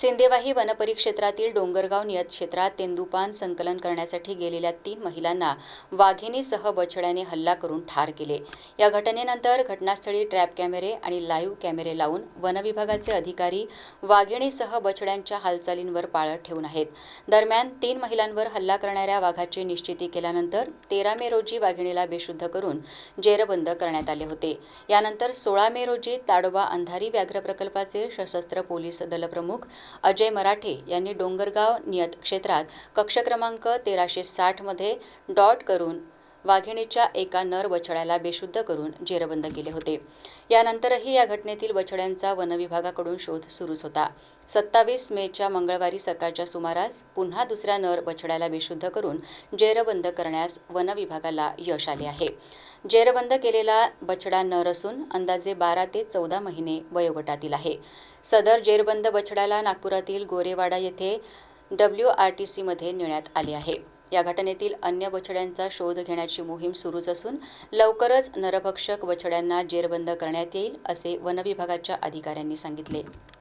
सिंदेवाही वनपरिक्षेत्रातील डोंगरगाव नियत क्षेत्रात तेंदुपान संकलन करण्यासाठी गेलेल्या तीन महिलांना वाघिणीसह बछड्याने हल्ला करून ठार केले. या घटनेनंतर घटनास्थळी ट्रॅप कॅमेरे आणि लाईव्ह कॅमेरे लावून वनविभागाचे अधिकारी वाघिणीसह बछड्यांच्या हालचालींवर पाळत ठेवून आहेत. दरम्यान तीन महिलांवर हल्ला करणाऱ्या वाघाची निश्चिती केल्यानंतर तेरा मे रोजी वाघिणीला बेशुद्ध करून जेरबंद करण्यात आले होते. यानंतर सोळा मे रोजी ताडोबा अंधारी व्याघ्र प्रकल्पाचे सशस्त्र पोलीस दलप्रमुख अजय मराठे यांनी डोंगरगाव नियत क्षेत्रात कक्ष क्रमांक तेराशे साठमध्ये डॉट करून वाघिणीच्या एका नर बछड्याला बेशुद्ध करून जेरबंद केले होते. यानंतरही या घटनेतील बछड्यांचा वनविभागाकडून शोध सुरूच होता. सत्तावीस मेच्या मंगळवारी सकाळच्या सुमारास पुन्हा दुसऱ्या नर बछड्याला बेशुद्ध करून जेरबंद करण्यास वनविभागाला यश आले आहे. जेरबंद केलेला बछडा नर असून अंदाजे बारा ते चौदा महिने वयोगटातील आहे. सदर जेरबंद बछड्याला नागपुरातील गोरेवाडा येथे डब्ल्यू आर टी सीमध्ये नेण्यात आले आहे. या घटनेतील अन्य बछड्यांचा शोध घेण्याची मोहीम सुरूच असून लवकरच नरभक्षक बछड्यांना जेरबंद करण्यात येईल असे वनविभागाच्या अधिकाऱ्यांनी सांगितले.